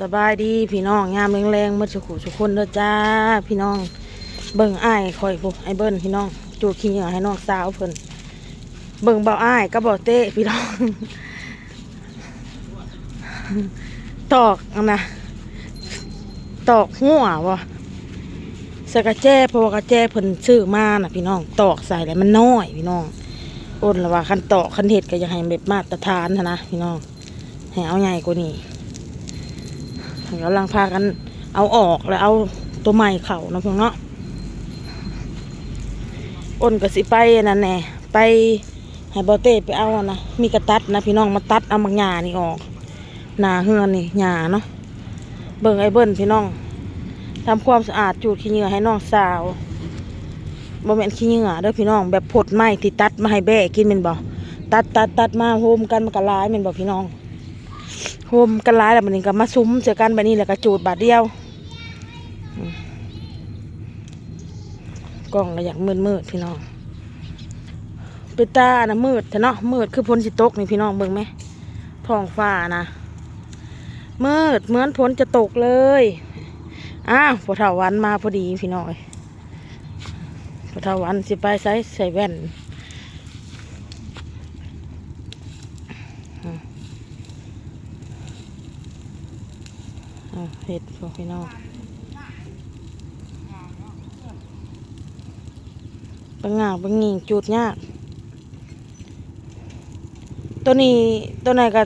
สบายดีพี่น้องยามแรงๆมาสุขุสุคนเด้อจ้า พี่น้อง เบิ่งอ้ายคอยพวกไอ้เบิ้นพี่น้อง จูขี้เหงื่อให้น้องสาวเพิ่นเบิ่งเบาอ้ายก็บ่เต้พี่น้อง ตอกนะตอกหัววะสกระแจเพราะว่ากระแจเพิ่นซื้อมาน่ะ พี่น้องตอกใส่แล้วมันน้อย พี่น้องอ้นละว่าคันตอกคันเห็ดก็ยังให้แบบมาตรฐานนนะพี่น้องให้เอาใหญ่กว่านี้ กำลังพากันเอาออกแล้วเอาตัวใหม่เข่าเนาะพื่เนาะอ้นก็สิไปนั่นแน่ไปให้บอเต้ไปเอาอะนะมีกระตัดนะพี่น้องมาตัดเอาบางหญ้านี่ออกหนาเฮือนนี่หญ้าเนาะเบิ่งไอ้เบิ้นพี่น้องทำความสะอาดจูดขี้เหงื่อให้น้องสาวบ่แม่นขี้เหงื่อเด้อพี่น้องแบบผดไม้ที่ตัดมาให้แบ่กินแม่นบ่ตัดตัดตัดมาโฮมกันมันก็ลายแม่นบ่พี่น้อง โฮมกันหลายแล้วมันนี่ก็มาซุ้มเจอกันแบบนี้แล้วก็จูดบาทเดียวกล้องก็อยากมืดมืดพี่น้องเปตานะมืดแต่เนาะมืดคือพ้นสิตกนี่พี่น้องเบิ่งไหมท้องฟ้านะมืดเหมือนฝนจะตกเลยอ้าวพอเถาวันมาพอดีพี่น้องเอ้ยพอเถาวันสิไปใส่ใส่แว่น เห็ดพวกพี่น้องบางงางบางงิงจุดยากตัวนี้ตัวไหนก็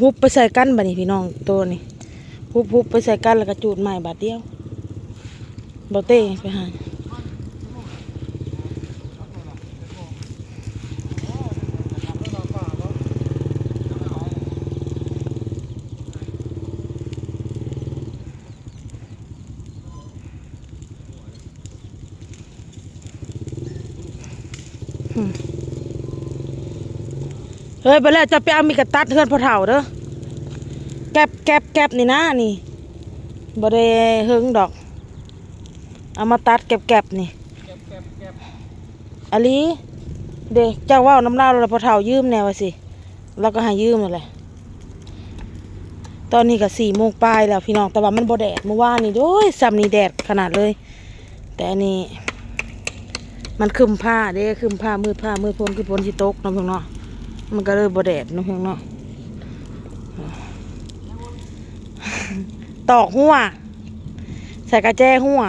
ฮุบไปใส่กันบัดนี้พี่น้องตัวนี้ฮุบฮุบไปใส่กันแล้วก็จูดใหม่บาทเดียวบอเต้ไปหา เฮ้ยไปแล้วจะไปเอามีกระตัดเพื่อนพอเถ่าเด้อแก็บแก็บแก็บนี่นะนี่บ่ได้เฮิงดอก เอามาตัดแก็บแก็บนี่อะลีเด็กเจ้าว่าวน้ำเล่าแล้วพอเถ่ายืมแนวว่าสิแล้วก็ให้ยืมนั่นแหละตอนนี้ก็สี่โมงปลายแล้วพี่น้องแต่ว่ามันบ่แดดเมื่อวานนี่โอ้ยซ้ำนี่แดดขนาดเลย แต่อันนี้ มันคึมผ้าเด้คึมผ้ามืดผ้ามืดพ้นคือพ้นสิตกน้องเพี่องเนาะมันก็เลยบ่แดดน้องเพี่องเนาะตอกหัวใส่กระแจหัว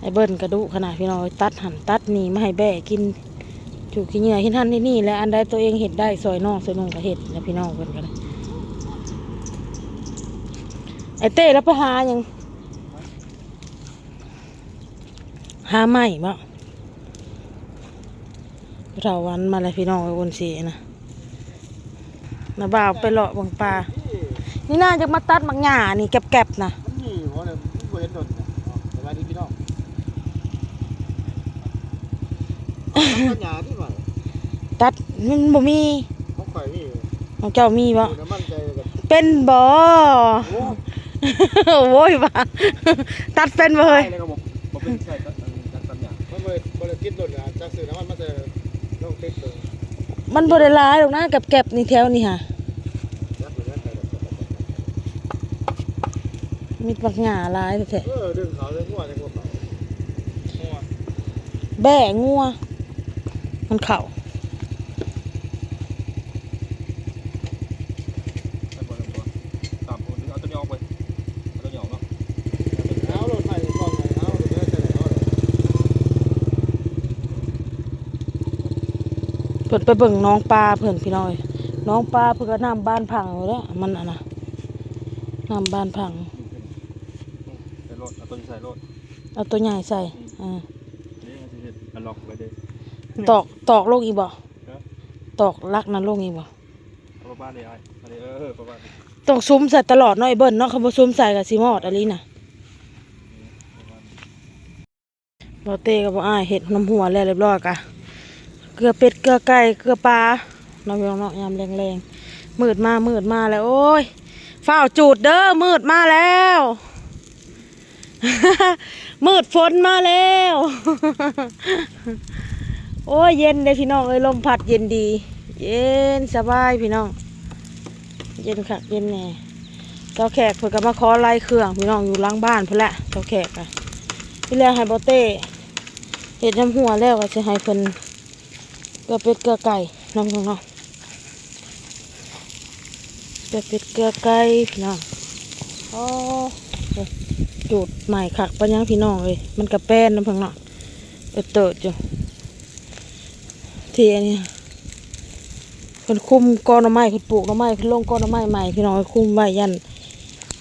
ไอ้เบิ้นกระดุขนาดพี่น้องตัดหันตัดหนีไมาให้แบ่กินจูกินเหงื่อที่ท่านที่นี่ และอันใดตัวเองเห็ดได้ซอยนอกซอยนงก็เห็ดแล้วพี่น้องเพิ่นกันไอ้เต้แล้วไปหายัง หาไม่บ่เราวันมาเลยพี่น้องไอ้วนสีนะนาบ่าวไปเลาะบังปลานี่น่าจะมาตัดมังหญ้านี่แก็บๆนะมันมีหัวเลยมันบ่เห็นโดนเนี่ยอ๋อสบายดีพี่น้องเอาน้ำหยาที่ว่าตัดมันบ่มีของข่อยนี่ของเจ้ามีบ่ดูน้ำมันใจแบบเป็นบ่โอ้โว้ยบ่าตัดเป็นบ่เฮ้ย บ่บ่ได้กินโดนอะจากซื้อน้ำมันมาแต่ลงติดเลยมันบ่ได้หลายหรอกนะแก็บๆนี่แถวนี่ฮะยัดเลยยัดไปแบบมีมักหญ้าหลายแท้เออดึงเขาเลยงัวจังว่าเขางัว ๆแบ่งัว มันเข้า ใช่บอลตัวตามผมเอาตัวนี้ออกไปเอาตัวนี้ออกเนาะ เอารถไฟกล้องไงเอาเดี๋ยวจะได้เอาเลย เพิ่นไปเบิ่งน้องปลาเพิ่นพี่น้อย น้องปลาเพิ่นก็น้ำบ้านพังอยู่แล้วมันอะนะน้ำบ้านพังใส่รถเอาตัวนี้ใส่รถเอาตัวใหญ่ใส่อ่านี่มันจะอันล็อกไว้เลยตอกตอกลงอีกบ่ครับตอกลักนั้นลงอีกบ่เอาบ้านเลยไอ้อันนี้เออประมาณนี้ต้องซุ้มใส่ตลอดเนาะไอ้เบิ้ลเนาะเขาบ่ซุ้มใส่กับซีมอดอะไรน่ะประมาณนี้บ่เต้ก็บ่อ้ายเฮ็ดน้ำหัวแล้วเรียบร้อยกะ เกลือเป็ดเกลือไก่เกลือปลานาะพี่นองเนาะยามแรงๆมืดมามืดมาแล้วโอ้ยฝ้าวจูดเด้อมืดมาแล้ว มืดฝนมาแล้ว โอ้ยเย็นเลยพี่น้องเอ้ยลมพัดเย็นดี เย็นสบายพี่น้อง เย็นคักเย็นแน่เจ้าแขกเพิ่นก็มาขอไล่เครื่องพี่น้องอยู่ล้างบ้านเพิ่นละเจ้าแขกอะที่แรกให้บ่เต้เฮ็ดน้ำหัวแล้วก็สิให้เพิ่น ลือเป็ดเกลือไก่น้องเนาะเกลือเป็ดเกลือไก่พี่น้องโอ้จูดใหม่คักปะยังพี่น้องเอ้ยมันกระแป้นน้ำเพิ่นเนาะเออเติดอยู่ที่อันนี้เพิ่นคุมก้อนน่อไม้เพิ่นปลูกน่อไม้เพิ่นลงก้อนน่อไม้ใหม่พี่น้องเอ้ยคุมไว้ยัน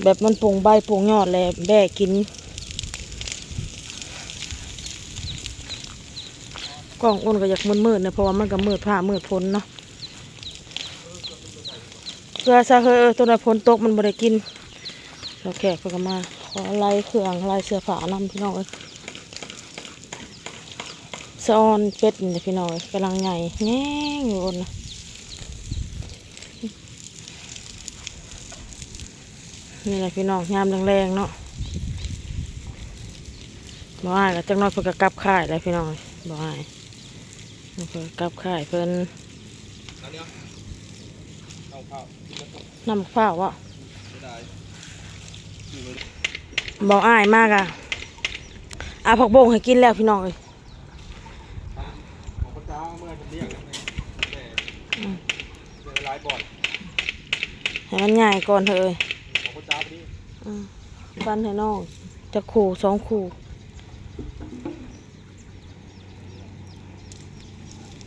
แบบมันปลงใบปลงยอดแล้วแบกกิน กล้องอ้นก็อยากมืดๆเนี่ยเพราะว่ามันก็มืดผ้ามืดพ้นเนาะเพื่อซะเฮ้ยเอตัวนั้นพ้นตกมันบ่ได้กินเราแขกเพิ่นก็มาขอไล่เครื่องไล่เสื้อผ้านำพี่น้องเอ้ยสะอนเป็ดนี่พี่น้องเอ้ยกำลังใหญ่แง่งอยู่บนนะนี่แหละพี่น้องยามแรงๆเนาะบ่อ้ายก็จังน้อยเพิ่นก็กลับค่ายแล้วพี่น้องบ่อ้าย เพิ่นก็กลับค่ายเพิ่นอันเนี้ยเอาข้าวกินแล้วก็นำข้าวอะไม่ได้อยู่เลยบ่อ้ายมากอะอาผักบงให้กินแล้วพี่น้องเอ้ยของพระเจ้าเมื่อผมเรียกนะแต่อืมเจอหลายบ่อนให้มันใหญ่ก่อนเถอะเอ้ยของพระเจ้าพอดีอืมฟันให้น้องจะขู่สองขู่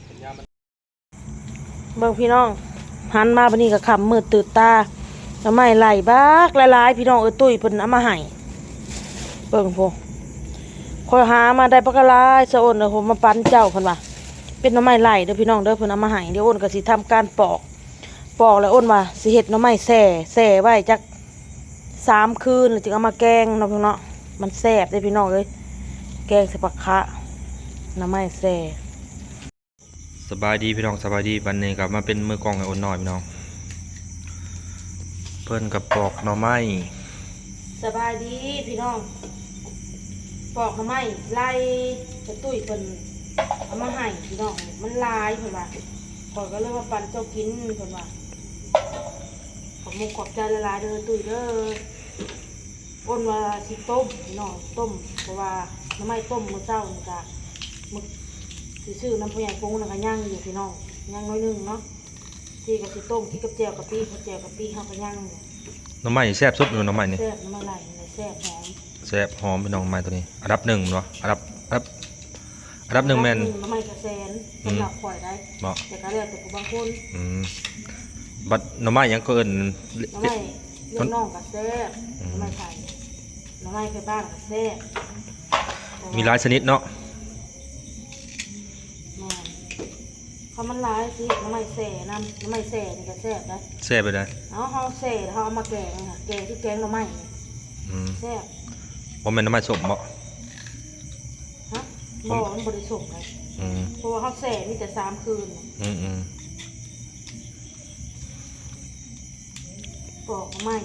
สัญญามัน เบิ่งพี่น้องหันมาบัดนี้ก็ขำมืดตื่นตาทำไมไหลบักหลายๆพี่น้องเอ้ยตุ้ยเพิ่นเอามาให้เบิ่งพวกคอยหามาได้ปะกะลายสะอ้นเด้อผมมาปั้นเจ้าเพิ่นว่าเป็นน่อไม้ไหลเด้อพี่น้องเด้อเพิ่นเอามาให้เดี๋ยวอ้นก็สิทำการปอก ปอกแล้วอ้นว่าสิเฮ็ดน่อไม้แส่แส่ไว้จักสามคืนแล้วจึงเอามาแกงเนาะพี่น้องมันแซ่บเด้อพี่น้องเอ้ยแกงส่ปลาคะน่อไม้แส่ สบายดีพี่น้องสบายดีวันนี้กลับมาเป็นมือกล้องไอ้อ้นน้อยพี่น้อง เพิ่นกับปอกหน่อไม้สบายดีพี่น้องปอกหน่อไม้ไล่กระตุ้ยเพิ่นเอามาให้พี่น้องมันลายเพิ่นว่าข้อยก็เลยว่าปั้นเจ้ากินเพิ่นว่าขอบมุกขอบใจละลายเด้อตุ้ยเด้ออ้นว่าสิต้มพี่น้องต้มเพราะว่าน้ำไม้ต้มมื้อเช้านี่ก็มึก สิซื้อน้ำผู้ใหญ่ปรุงนั่นก็ย่างอยู่พี่น้องย่างน้อยหนึงเนาะที่ก็สิต้มที่กับแจ่วกะปิข้าวแจ่วกะปิเฮาก็ย่างอยู่หน่อไม้แซ่บสุดอยู่หน่อไม้นี่แซ่บน้ำมันไหลเลยแซ่บหอมแซ่บหอมพี่น้องหน่อไม้ตัวนี้อันดับหนึ่งเนาะอันดับอันดับอันดับหนึ่งแมนน้ำไม้กระแสนสำหรับข่อยได้เหมาะแต่ก็แล้วแต่ผู้บางคนอืมบัดหน่อไม้หยังก็เอิ้นน้ำไม้เลี้ยงน้องก็แซ่บอืมน้ำไม้ไทยน้ำไม้ไปบ้านก็แซ่บมีหลายชนิดเนาะ แม่น เขามันร้ายสิน้ำไม้แส่น้ำน้ำไม้แส่นี่ก็แซ่บได้แซ่บไปได้เอาเขาแส่แล้วเขาเอามาแกงค่ะแกงที่แกงหน้ำไม้นี่อืมแซ่บบ่แม่นหน่อไม้สมบ่ฮะบ่มันบริสุทธิ์เลยอืมเพราะว่าเขาแส่มีแต่สามคืนน่ะอืมอืมปอกหน้ำไม้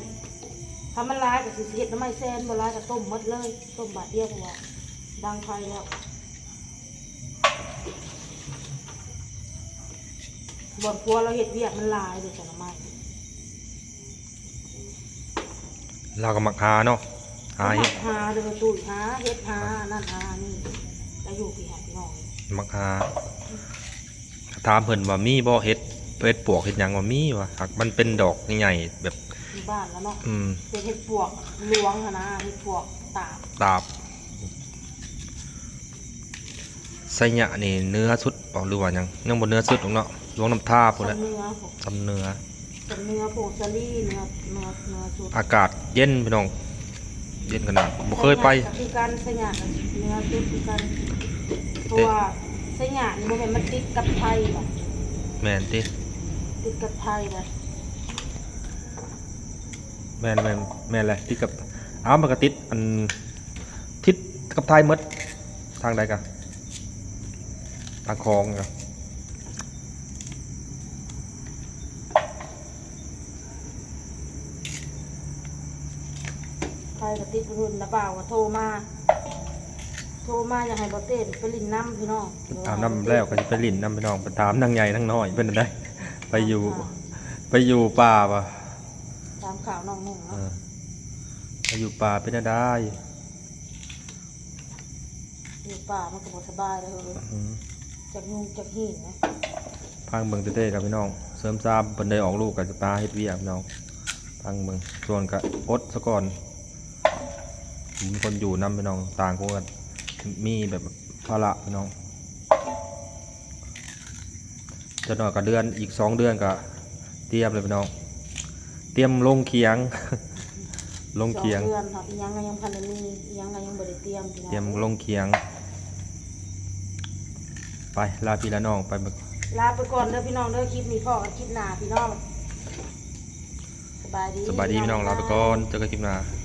ถ้ามันร้ายก็สิเฮ็ดหน้ำไม้แซ่นบ่ร้ายก็ต้มหมดเลย ต้มบาทเดียวเพราะว่าดังไฟแล้ว บ่อนครัวเราเฮ็ดเวียกมันหลายเลยจ้ะหน้ำไม้เราก็มักหาเนาะหาเฮ็ดหาเดือตุ้ยหาเฮ็ดหานั่นหานี่แล้วอยู่พี่หาพี่น้องมักหาถามเพิ่นว่ามีบ่เฮ็ดเฮ็ดปวกเฮ็ดหยังว่ามีวะหักมันเป็นดอกใหญ่ๆแบบอยู่บ้านแล้วเนาะอืมเป็นเฮ็ดปวกล้วงหั่นนะเฮ็ดปวกตาบตาบไสยะนี่เนื้อสุดบ่หรือว่าหยังยังบ่เนื้อสุดหรอกเนาะ ลวงน้ำท่าพุ่นแหละสำเนื้อผมซำเนื้อสำเนื้อผงสลี่เนื้อเนื้อเนื้อสุดอากาศเย็นพี่น้อง เย็นขนาดบ่เคยไปก็คือการสยามเนื้อสุดคือกันเพราะว่าสยามนี่บ่แม่นมันติดกับไทยบ่แม่นติติดกับไทยบ่แม่นแม่นแม่นแหละที่กับอ้าวมันก็ติดอันทิศกับไทยหมดทางใดกันทางคลองกัน ไทยก็ติดรุ่นละบ่าวก็โทรมา โทรมาอยากให้บ่เต้นไปลินน้ำพี่น้องอาบน้ำแล้วก็จะไปลิ่นน้ำพี่น้องไปตามนางใหญ่นางน้อยเป็นได้ ไปอยู่ ไปอยู่ป่าปะถามข่าวน้องนุ่งเอเนาะอไปอยู่ป่าเป็นอะไรอยู่ป่ามันก็บ่สบายเลยเฮ้ยอืมจากยุงจากหินนะพังเบิ่งเต้ๆกับพี่น้อง เสริมซามเพิ่นได้ออกลูกกับจะปลาเฮ็ดเวียกพี่น้องพังเบิ่งส่วนก็อดซะก่อน มีคนอยู่นํพี่น้องต่างคนก็มีแบบภาระพี่น้องจะหน่อยก็เดือนอีกสองเดือนก็เตรียมเลยพี่น้อง เตรียมลงเคียง ลงเคียงสอเดือนค่ะอีหยังก็ยังพันได้มีอีหยังก็ยังบ่ได้เตรียมพี่น้องเตรียมลงเคียง ไปลาพี่ละน้องไปเบิ่งลาไปก่อนเด้อพี่น้องเด้อคลิปนี้พ่อกันคลิปหน้าพี่น้องสบายดีสบายดีพี่น้องลาไปก่อนเจอกันคลิปหน้าส